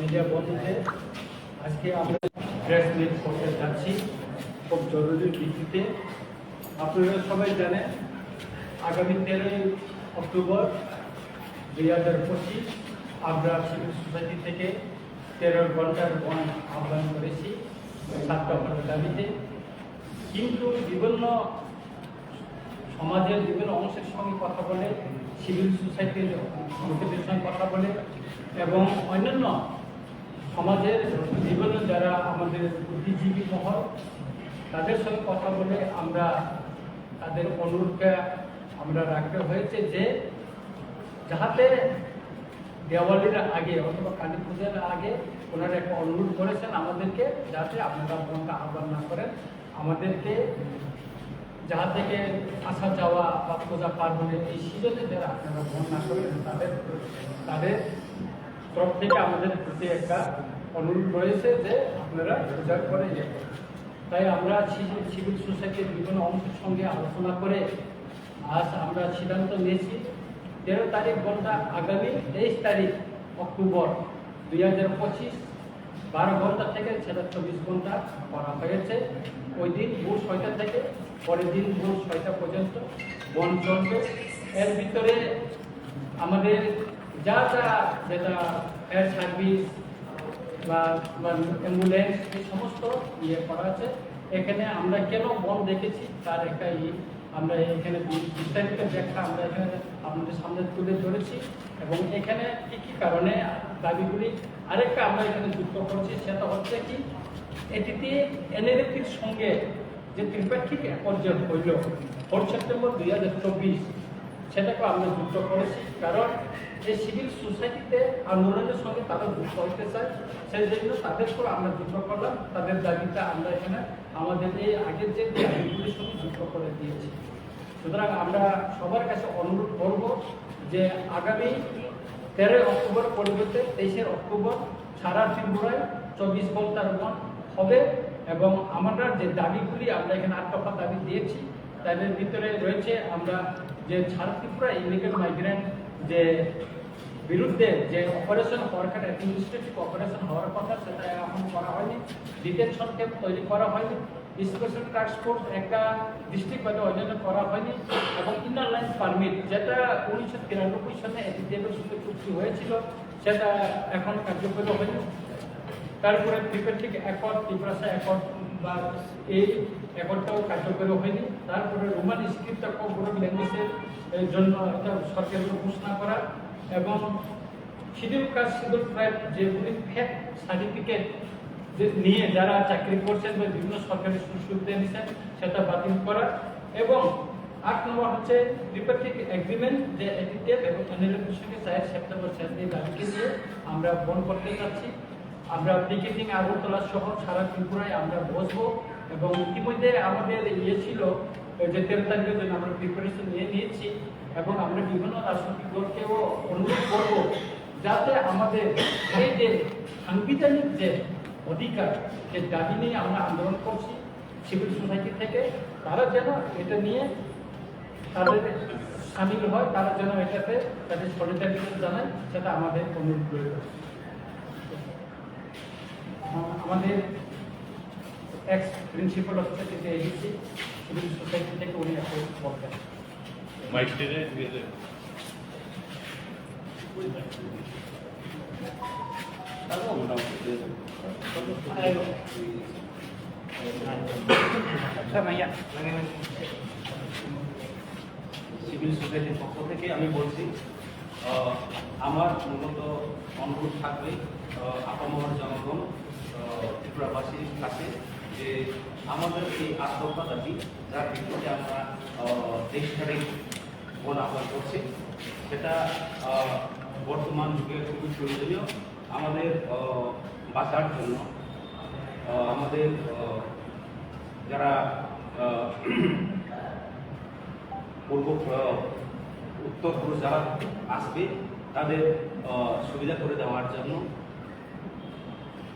Media বন্ধুদের, আজকে আমরা প্রেস মিট করতে যাচ্ছি। খুব জরুরি ভিত্তিতে। আপনারা সবাই জানেন, আগামী তেরোই অক্টোবর দুই হাজার পঁচিশ আমরা সিভিল সোসাইটি থেকে তেরো ঘণ্টার বন্ধ আহ্বান করেছি ঘণ্টার দাবিতে। কিন্তু বিভিন্ন সমাজের বিভিন্ন অংশের সঙ্গে কথা বলে সিভিল সোসাইটির লোকেদের সঙ্গে কথা বলে এবং অন্যান্য সমাজের বিভিন্ন যারা আমাদের বুদ্ধিজীবী মহল তাদের সঙ্গে কথা বলে আমরা তাদের অনুরোধটা আমরা রাখতে হয়েছে যে যাহাতে দেওয়ালির আগে অথবা কালী পূজার আগে ওনারা একটা অনুরোধ করেছেন আমাদেরকে যাতে আপনারা মনটা আহ্বান না করেন। আমাদেরকে যাহা থেকে আসা যাওয়া বা পূজা পার্বণের এই সিজনে যারা আপনারা মন না করেন, তাদের তাদের তরফ থেকে আমাদের প্রতি একটা অনুরোধ রয়েছে যে আপনারা পূজা করে যাবেন তাই আমরা সিভিল সোসাইটির বিভিন্ন অংশের সঙ্গে আলোচনা করে আজ আমরা সিদ্ধান্ত নিয়েছি, তেরো তারিখ ঘণ্টা আগামী তেইশ তারিখ অক্টোবর দুই হাজার পঁচিশ, বারো ঘণ্টা থেকে সেটা চব্বিশ ঘণ্টা করা হয়েছে। ওই দিন ভোর ছয়টা থেকে, পরের দিন ভোর ছয়টা পর্যন্ত বন চলবে। এর ভিতরে আমাদের যা যা যেটা ফায়ার সার্ভিস বা অ্যাম্বুলেন্স এই সমস্ত ইয়ে করা আছে। এখানে আমরা কেন বন দেখেছি? তার একটা ই, আমরা এখানে বিস্তারিত ব্যাখ্যা আমরা এখানে আপনাদের সামনে তুলে ধরেছি। এবং এখানে কি কি কারণে দাবিগুলি আরেকটা আমরা এখানে যুক্ত করছি, সেটা হচ্ছে কি, এটিতে এনএলএপির সঙ্গে যে ত্রিপাক্ষিক পর্যায় হইল ফোর সেপ্টেম্বর দুই হাজার চব্বিশ সেটাকে আমরা যুক্ত করেছি। কারণ এই সিভিল সোসাইটিতে আন্দোলনের সঙ্গে তারা যুক্ত হতে চায়, সেই জন্য তাদেরকেও আমরা যুক্ত করলাম। তাদের দাবিটা আমরা এখানে আমাদের এই আগের যে দাবিগুলির সঙ্গে যুক্ত করে দিয়েছি। সুতরাং আমরা সবার কাছে অনুরোধ করব যে আগামী তেরোই অক্টোবর পরিবর্তে তেইশে অক্টোবর সারা ত্রিপুরায় চব্বিশ ঘণ্টার বন হবে এবং আমরা যে দাবিগুলি আমরা এখানে আট দফা দাবি দিয়েছি, তাদের ভিতরে রয়েছে আমরা যে সারা ত্রিপুরা ইলিগাল মাইগ্রেন্ট যে বিরুদ্ধে যে অপারেশন হওয়ার কথা অ্যাডমিনিস্ট্রেটিভ অপারেশন হওয়ার কথা সেটা এখন করা হয়নি। ডিটেনশন ক্যাম্প তৈরি করা হয়নি। স্পেশাল টাস্ক ফোর্স একটা ডিস্ট্রিক্ট ভাবে অন্যান্য করা হয়নি এবং ইনার লাইন পারমিট যেটা উনিশশো তিরানব্বই সালে এপিডিএমের সঙ্গে চুক্তি হয়েছিল, সেটা এখন কার্যকর হয়নি। তারপরে ত্রিপেটিক অ্যাকর্ড ত্রিপুরাসা অ্যাকর্ড বা এই অ্যাকর্ডটাও কার্যকরী হয়নি। তারপরে রোমান স্ক্রিপ্ট কম্পিউটার ল্যাঙ্গুয়েজের জন্য একটা সরকারের ঘোষণা করা। এবং শিডিউল কাস্ট শিডিউল ট্রাইব যেগুলি ফ্যাক সার্টিফিকেট যে নিয়ে যারা চাকরি করছেন বা বিভিন্ন সরকারি সুযোগ সুবিধা নিচ্ছেন সেটা বাতিল করা এবং আট নম্বর হচ্ছে ত্রিপাক্ষিক এগ্রিমেন্ট যে এটিটেপ এবং এনএলএর সঙ্গে চার সেপ্টেম্বর শেষ দিয়ে দাবিকে দিয়ে আমরা বন করতে চাচ্ছি আমরা পিকেটিং আগরতলা সহ সারা ত্রিপুরায় আমরা বসবো এবং ইতিমধ্যে আমাদের ইয়ে ছিল যে তেরো তারিখের জন্য আমরা প্রিপারেশন নিয়ে নিয়েছি। এবং আমরা বিভিন্ন রাজনৈতিক দলকেও অনুরোধ করব যাতে আমাদের এই যে সাংবিধানিক যে অধিকার, যে দাবি নিয়ে আমরা আন্দোলন করছি সিভিল সোসাইটি থেকে, তারা যেন এটা নিয়ে তাদের সামিল হয়, তারা যেন এটাতে তাদের সলিডারিটি জানায়, সেটা আমাদের অনুরোধ রইল। আমাদের এক্স প্রিন্সিপাল অফিসার থেকে এসেছি সিভিল সোসাইটি থেকে উনি এখন বলবেন মাইক টেনে সিভিল সোসাইটির পক্ষ থেকে আমি বলছি আমার মূলত অনুরোধ থাকবে আপামর জনগণ ত্রিপুরাবাসীর কাছে যে আমাদের এই আত্মহত্যা দাবি যার ভিত্তিতে আমরা দেশ তারিখ বন আহ্বান করছি। সেটা বর্তমান যুগে খুবই প্রয়োজনীয়। আমাদের বাঁচার জন্য। আমাদের যারা পূর্ব আহ, উত্তর পুরুষ যারা আসবে তাদের সুবিধা করে দেওয়ার জন্য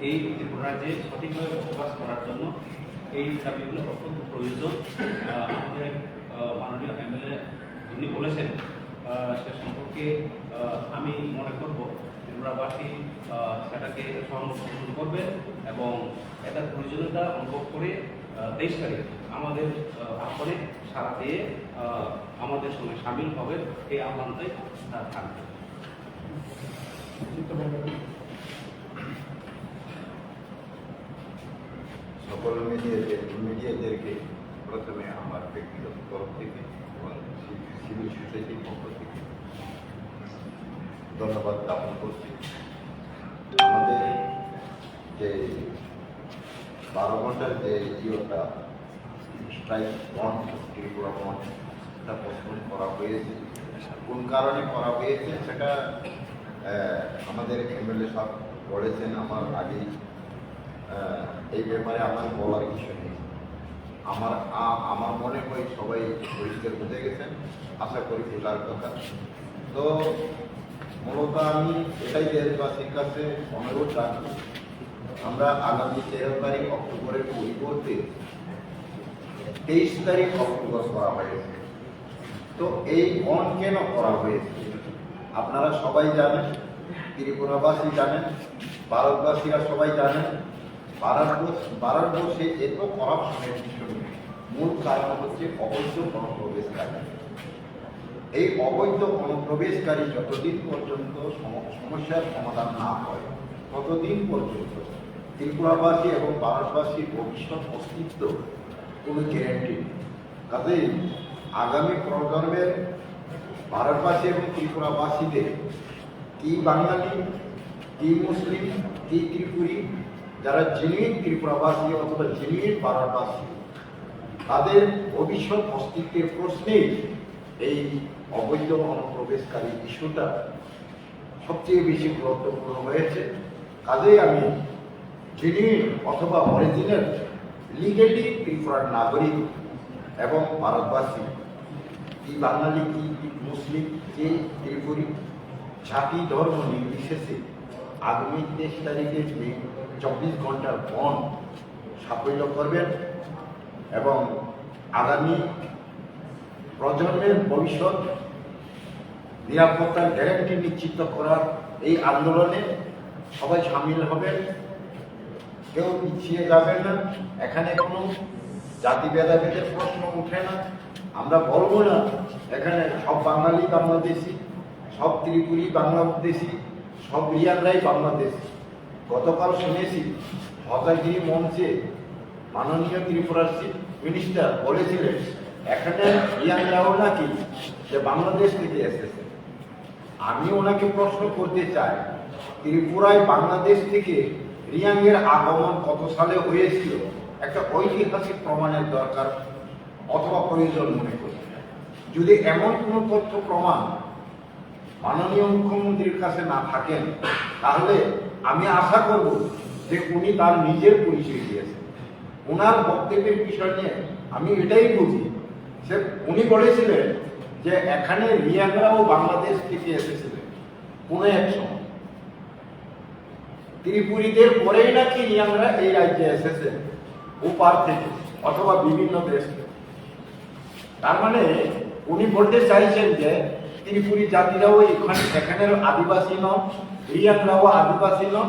এই ত্রিপুরা সঠিকভাবে বসবাস করার জন্য এই দাবিগুলো অত্যন্ত প্রয়োজন। আমাদের মাননীয় যিনি বলেছেন সে সম্পর্কে আমি মনে করব ত্রিপুরা ত্রিপুরাবাসী সেটাকে সহানুভূতি করবেন এবং এটার প্রয়োজনীয়তা অনুভব করে তেইশ তারিখ আমাদের আহ্বানে সারা দিয়ে আমাদের সঙ্গে সামিল হবেন এই আহ্বানটাই থাকবে। সকল মিডিয়াদের মিডিয়াদেরকে প্রথমে আমার ব্যক্তিগত তরফ থেকে সিভিল সোসাইটির পক্ষ থেকে। ধন্যবাদ জ্ঞাপন করছি আমাদের যে বারো ঘণ্টার যে ইয়েটা স্ট্রাইক বন্ধ ত্রিপুরা বন্ধ সেটা পোস্টপোন করা হয়েছে। কোন কারণে করা হয়েছে সেটা আমাদের এমএলএ সাহেব বলেছেন আমার আগেই। এই ব্যাপারে আমার বলার কিছু নেই। আমার আমার মনে হয় সবাই পরিষ্কার বুঝে গেছেন। আশা করি বোঝার কথা। তো মূলত আমি এটাই দেশবাসীর কাছে অনুরোধ রাখি আমরা আগামী তেরো তারিখ অক্টোবরের পরিবর্তে তেইশ তারিখ অক্টোবর করা হয়েছে। তো এই বন কেন করা হয়েছে? আপনারা সবাই জানেন, ত্রিপুরাবাসী জানেন, ভারতবাসীরা সবাই জানেন ভারতবর্ষ ভারতবর্ষে এত করাপশনের পিছনে মূল কারণ হচ্ছে অবৈধ অনুপ্রবেশকারী এই অবৈধ অনুপ্রবেশকারী যতদিন পর্যন্ত সম- সমস্যার সমাধান না হয়, ততদিন পর্যন্ত ত্রিপুরাবাসী এবং ভারতবাসীর ভবিষ্যৎ অস্তিত্ব কোনো গ্যারান্টি নেই। কাজেই আগামী প্রজন্মের ভারতবাসী এবং ত্রিপুরাবাসীদের কি বাঙালি, কি মুসলিম, কি ত্রিপুরী যারা জেনুইন ত্রিপুরাবাসী অথবা জেনুইন ভারতবাসী তাদের ভবিষ্যৎ অস্তিত্বের প্রশ্নে এই অবৈধ অনুপ্রবেশকারী ইস্যুটা সবচেয়ে বেশি গুরুত্বপূর্ণ হয়েছে। কাজেই আমি জেনুইন অথবা অরিজিনাল লিগেলি ত্রিপুরার নাগরিক এবং ভারতবাসী কি বাঙালি কি মুসলিম কে ত্রিপুরী জাতি ধর্ম নির্বিশেষে আগামী তেইশ তারিখে যে চব্বিশ ঘণ্টার বন সাফল্য করবেন এবং আগামী প্রজন্মের ভবিষ্যৎ নিরাপত্তার গ্যারান্টি নিশ্চিত করার এই আন্দোলনে সবাই সামিল হবেন। কেউ পিছিয়ে যাবেন না। এখানে কোনো জাতি ভেদাভেদের প্রশ্ন উঠে না। আমরা বলব না, এখানে সব বাঙালি বাংলাদেশি, সব ত্রিপুরী বাংলাদেশি, সব রিয়ানরাই বাংলাদেশি। গতকাল শুনেছি হতাগিরি মঞ্চে মাননীয় ত্রিপুরার মিনিস্টার বলেছিলেন, এখানে রিয়ানরাও নাকি সে বাংলাদেশ থেকে এসেছে। আমি ওনাকে প্রশ্ন করতে চাই, ত্রিপুরায় বাংলাদেশ থেকে রিয়াংয়ের আগমন কত সালে হয়েছিল? একটা ঐতিহাসিক প্রমাণের দরকার অথবা প্রয়োজন মনে করি। যদি এমন কোনো তথ্য প্রমাণ মাননীয় মুখ্যমন্ত্রীর কাছে না থাকেন, তাহলে আমি আশা করব যে উনি তার নিজের পরিচয় দিয়েছেন। ওনার বক্তব্যের বিষয় নিয়ে আমি এটাই বুঝি সে উনি বলেছিলেন যে এখানে রিয়াংরাও বাংলাদেশ থেকে এসেছিলেন কোনো এক সময়। ত্রিপুরীদের পরেই নাকি রিয়াংরা এই রাজ্যে এসেছেন ওপার থেকে অথবা বিভিন্ন দেশ তার মানে উনি বলতে চাইছেন যে ত্রিপুরী জাতিরাও এখানে এখানের আদিবাসী নন, রিয়াংরাও আদিবাসী নন।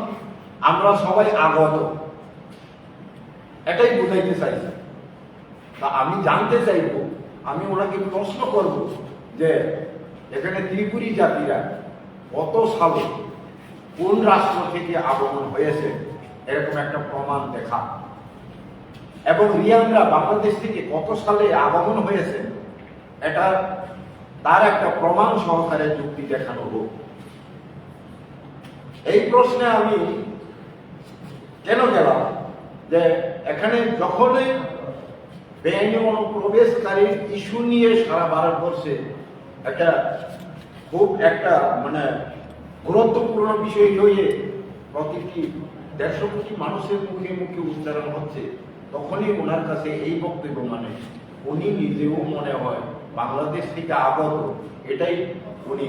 আমরা সবাই আগত। এটাই বুঝাইতে চাইছেন তা আমি জানতে চাইব, আমি ওনাকে প্রশ্ন করব যে এখানে ত্রিপুরী জাতিরা কত সালে কোন রাষ্ট্র থেকে আগমন হয়েছে, এরকম একটা প্রমাণ দেখা। এবং রিয়াংরা বাংলাদেশ থেকে কত সালে আগমন হয়েছে, এটা তার একটা প্রমাণ সহকারে যুক্তি দেখানো হোক। এই প্রশ্নে আমি কেন গেলাম? যে এখানে যখনই বেআইনি অনুপ্রবেশকারীর ইস্যু নিয়ে সারা ভারতবর্ষে একটা খুব একটা মানে গুরুত্বপূর্ণ বিষয় হয়ে প্রতিটি কোটি মানুষের মুখে মুখে উচ্চারণ হচ্ছে, তখনই ওনার কাছে এই বক্তব্য মানে উনি নিজেও মনে হয় বাংলাদেশ থেকে আগত, এটাই উনি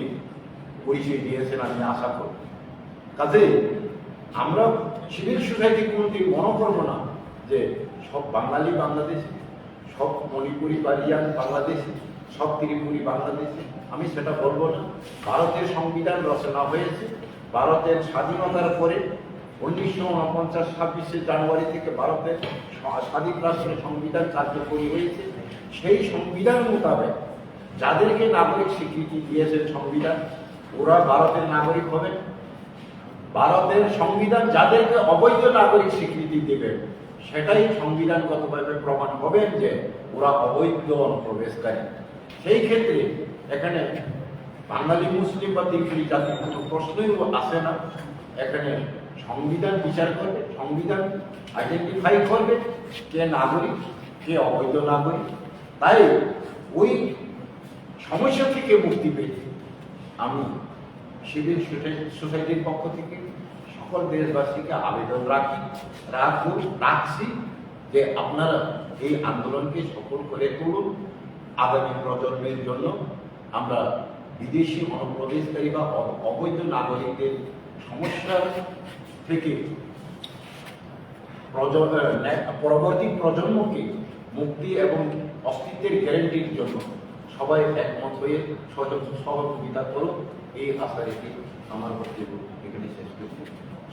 পরিচয় দিয়েছেন আমি আশা করি। কাজে আমরা সিভিল সোসাইটি কোনোদিন মনে করব না যে সব বাঙালি বাংলাদেশি, সব মণিপুরি বালিয়ান বাংলাদেশি, সব ত্রিপুরী বাংলাদেশি, আমি সেটা বলব না। ভারতের সংবিধান রচনা হয়েছে, ভারতের স্বাধীনতার পরে উনিশশো উনপঞ্চাশ ছাব্বিশে জানুয়ারি থেকে ভারতের স্বাধীন রাষ্ট্রের সংবিধান কার্যকরী হয়েছে। সেই সংবিধান মোতাবেক যাদেরকে নাগরিক স্বীকৃতি দিয়েছে সংবিধান, ওরা ভারতের নাগরিক হবে। ভারতের সংবিধান যাদেরকে অবৈধ নাগরিক স্বীকৃতি দেবে, সেটাই সংবিধানগতভাবে প্রমাণ হবেন যে ওরা অবৈধ অনুপ্রবেশকারী। সেই ক্ষেত্রে এখানে বাঙালি, মুসলিম বা তিনপুরি জাতির কোনো প্রশ্নই আসে না। এখানে সংবিধান বিচার করবে, সংবিধান আইডেন্টিফাই করবে কে নাগরিক, কে অবৈধ নাগরিক তাই ওই সমস্যা থেকে মুক্তি পেতে আমি সিভিল সোসাইটির পক্ষ থেকে সকল দেশবাসীকে আবেদন রাখি রাখব রাখছি যে আপনারা এই আন্দোলনকে সফল করে তুলুন। আগামী প্রজন্মের জন্য আমরা বিদেশি অনুপ্রবেশকারী বা অবৈধ নাগরিকদের সমস্যা থেকে প্রজ- আহ, পরবর্তী প্রজন্মকে মুক্তি এবং অস্তিত্বের গ্যারেন্টির জন্য সবাই একমত হয়ে সহযোগ- সহযোগিতা করুন এই আশা রেখে আমার বক্তব্য এখানে শেষ করছি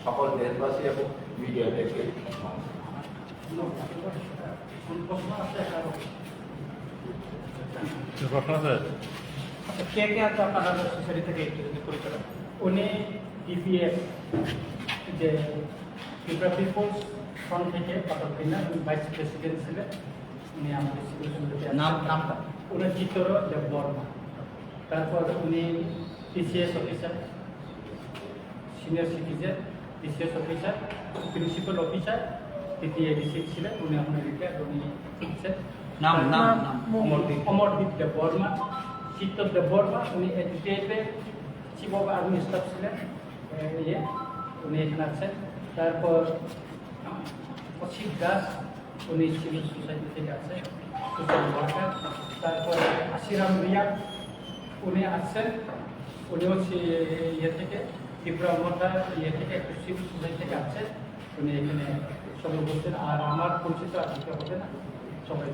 সকল দেশবাসী এবং মিডিয়া থেকে কোন কারও? কে কে যে ফ্রন্ট থেকে পাটকিনা ভাইস প্রেসিডেন্ট ছিলেন উনি আমাদের নাম নামটা? উনি চিত্র দেব বর্মা। তারপর উনি TCS officer senior citizen TCS officer principal officer TTADC ছিলেন উনি এখন রিটায়ার উনি নাম নাম নাম অমরদীপ। অমরদীপ। দেব বর্মা চিত্তর দেব বর্মা উনি এডিটেটে চিফ অফ আর্মি স্টাফ ছিলেন। ইয়ে উনি এখানে আছেন। তারপর অসিত দাস উনি সিভিল সোসাইটি থেকে আছেন সোশ্যাল ওয়ার্কার তারপর আশিরাম রিয়াদ উনি আসছেন। উনি হচ্ছে ইয়ে থেকে ত্রিপুরা মঠা ইয়ে থেকে একটু সিভিল সোসাইটি থেকে আছেন উনি এখানে সবাই বলছেন আর আমার পরিচিত দিতে হবে না সবাই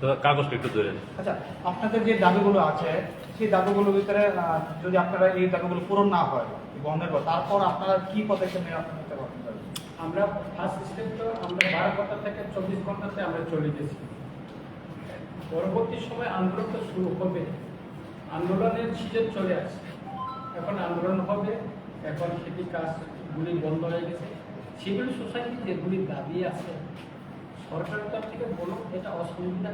তো কাগজটা একটু ধরে আচ্ছা আপনাদের যে দাবিগুলো আছে সেই দাবিগুলোর ভিতরে যদি আপনারা এই দাবিগুলো পূরণ না হয় বন্ধের পর তারপর আপনারা কি পদক্ষেপ নেওয়া আমরা ফার্স্ট স্টেপ তো আমরা বারো ঘণ্টা থেকে চব্বিশ ঘন্টাতে আমরা চলে গেছি। পরবর্তী সময় আন্দোলন তো শুরু হবে। আন্দোলনের সিজন চলে আসছে। এখন আন্দোলন হবে, এখন খেতি কাজগুলি বন্ধ হয়ে গেছে। সিভিল সোসাইটি যেগুলি দাবি আছে। সরকারের তরফ থেকে বলুন এটা অসুবিধা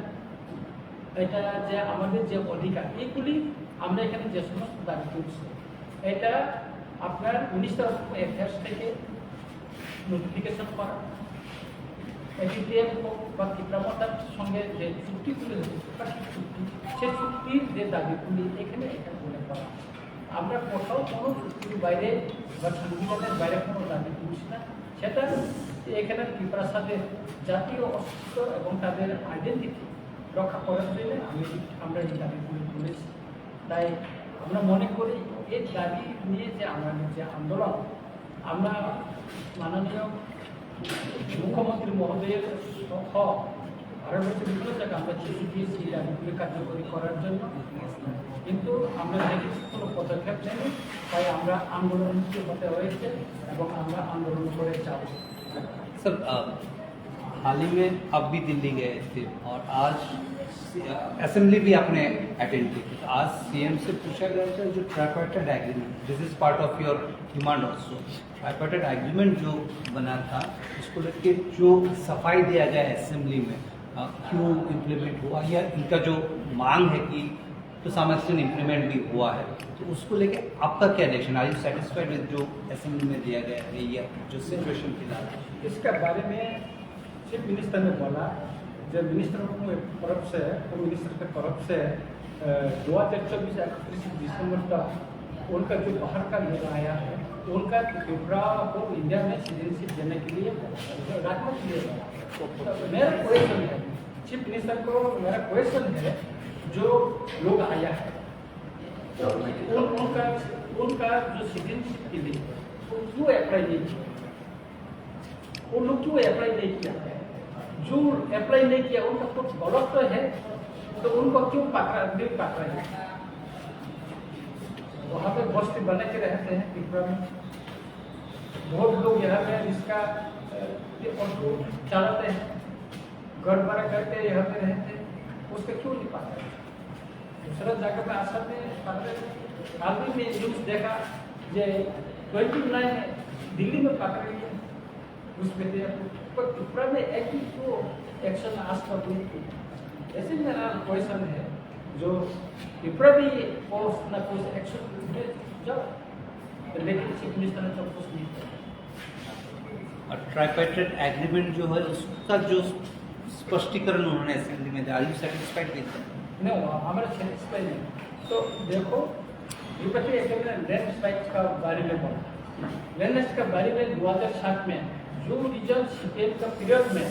এটা যে আমাদের যে অধিকার এইগুলি আমরা এখানে যে সমস্ত দাবি তুলছি। এটা আপনার মিনিস্টার অফ অ্যাফেয়ার্স থেকে নোটিফিকেশন করা। এটিএম বা ত্রিপুরামতার সঙ্গে যে চুক্তিগুলো দ্বিপাক্ষিক চুক্তি? সে চুক্তির যে দাবিগুলি এখানে এখানে উল্লেখ করা আমরা কোথাও কোনো চুক্তির বাইরে বা সংবিধানের বাইরে কোনো দাবি তুলছি না। সেটা এখানে সাথে জাতীয় অস্তিত্ব এবং তাদের আইডেন্টিটি রক্ষা করার জন্য আমি আমরা এই দাবিগুলি তুলেছি। তাই আমরা মনে করি, এই দাবি নিয়ে যে আমাদের যে আন্দোলন, আমরা মাননীয় মুখ্যমন্ত্রী মহোদয়ের সহ ভারতবর্ষের বিভিন্ন জায়গায় আমরা চিঠি দিয়েছি এই দাবিগুলি কার্যকরী করার জন্য কিন্তু আমরা দেখেছি কোনো পদক্ষেপ নেই তাই আমরা আন্দোলনমুখী হতে হয়েছে এবং আমরা আন্দোলন করে যাব सर अ, हाल ही में आप भी दिल्ली गए थे और आज असेंबली भी आपने अटेंड की थी। आज सीएम से पूछा गया था जो tripartite agreement this is part of your demand also tripartite agreement जो बना था, उसको लेके जो सफ़ाई दिया जाए असेंबली में क्यों इम्प्लीमेंट हुआ या इनका जो मांग है कि तो सम एक्सटेंट इम्प्लीमेंट भी हुआ है तो उसको लेके आपका क्या रिएक्शन यू सेटिस्फाइड विद जो असेंबली में दिया गया है या जो सिचुएशन फ़िलहाल इसके बारे में चीफ मिनिस्टर ने बोला मिनिस्टर की तरफ़ से होम मिनिस्टर की तरफ़ से दो हज़ार चौबीस इकतीस दिसंबर तक उनका जो बाहर का ये आया है उनका त्रिपुरा को इंडिया में सिटीजनशिप देने के लिए मेरा क्वेश्चन है चीफ मिनिस्टर को मेरा क्वेश्चन है जो लोग आया है उन, उनका उनका जो सिटीजनशिप के लिए वो अप्लाई नहीं किया वो लोग क्यों अप्लाई नहीं किया जो अप्लाई नहीं किया, उनका कुछ गलत तो है तो उनको क्यों पकड़ा नहीं पकड़ा है? वहाँ पे बस्ती बने के रहते हैं त्रिपुरा में। बहुत लोग यहाँ पे इसका चलाते हैं, घर पर करके यहाँ पे रहते हैं, उसका क्यों नहीं पाते दूसरा जगह पे आशा में पाते हैं। हाल ही में न्यूज़ देखा जे ट्वेंटी नाइन दिल्ली में पकड़ लिए उसमें थे पर त्रिपुरा में एक ही तो एक्शन आज तक नहीं की ऐसे मेरा क्वेश्चन है जो त्रिपुरा भी कुछ ना कुछ एक्शन जब लेकिन चीफ मिनिस्टर ने तो कुछ नहीं किया। और ट्राइपेटेड एग्रीमेंट जो है उसका जो स्पष्टीकरण उन्होंने असेंबली में दिया आर यू सेटिस्फाइड विद नहीं हमारा सेटिस्फाई नहीं। तो देखो विपक्षी एग्रीमेंट लैंड स्ट्राइक का बारे में बोला। लैंड का बारे में दो हज़ार सात में रीजन सीपीएम का पीरियड में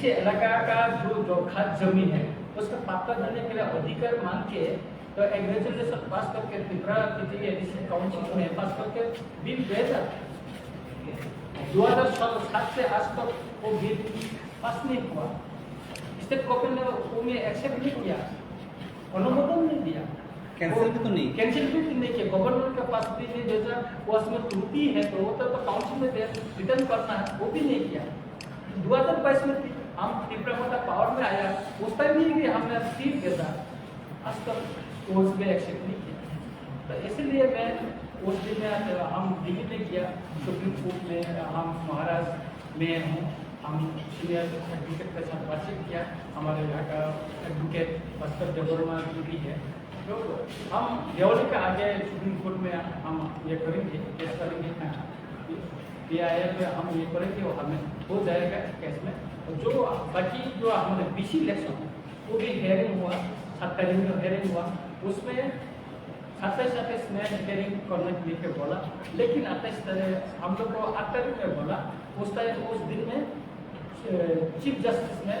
से इलाका का जो जो खाद ज़मीन है, उसका पापा देने के लिए अधिकार मांग के तो एक रेजोल्यूशन पास करके, त्रिपुरा की एडिशन काउंसिल में पास करके बिल भेजा दो। हज़ार सात से आज तक वो बिल पास नहीं हुआ। स्टेट गवर्नमेंट ने उसमें एक्सेप्ट नहीं किया। अनुमोदन नहीं दिया। कैंसिल भी तो नहीं। कैंसिल भी नहीं किया। गवर्नमेंट के पास भी नहीं जैसा वो उसमें त्रुटि है तो वो तो, तो काउंसिल में रिटर्न करना है वो भी नहीं किया। दो हज़ार बाईस में थी- हम त्रिपुरा माता पावर में आया उस टाइम भी हमने फिर भेजा आज तक वो उसमें एक्सेप्ट नहीं किया। तो इसलिए मैं उस दिन में हम दिल्ली में किया सुप्रीम कोर्ट में हम महाराष्ट्र में हूँ। हम सीनियर एडवोकेट के साथ बातचीत किया। हमारे यहाँ का एडवोकेट भास्कर देवर्मा जी भी है। तो हम देवली के आगे सुप्रीम कोर्ट में हम ये करेंगे केस करेंगे पी आई में हम ये करेंगे और हमें हो जाएगा केस में। और जो बाकी जो हमारे बीसी इलेक्शन वो भी हेयरिंग हुआ सात तारीख में हेयरिंग हुआ, उसमें सत्ताईस अट्ठाईस में हेयरिंग करने के लिए बोला, लेकिन अट्ठाईस तारीख हम लोग को आठ तारीख में बोला, उस तारीख, उस दिन में चीफ जस्टिस ने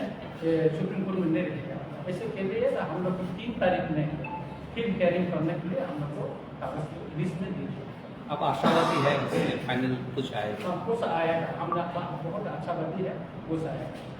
सुप्रीम कोर्ट में नहीं रहेगा ऐसे के लिए हम लोग को तीन तारीख में फिर हेयरिंग करने के लिए हम लोग को कागज़ लिस्ट में दी अब आशावादी है फाइनल कुछ आएगा सब कुछ आएगा हम बहुत आशावादी है कुछ आएगा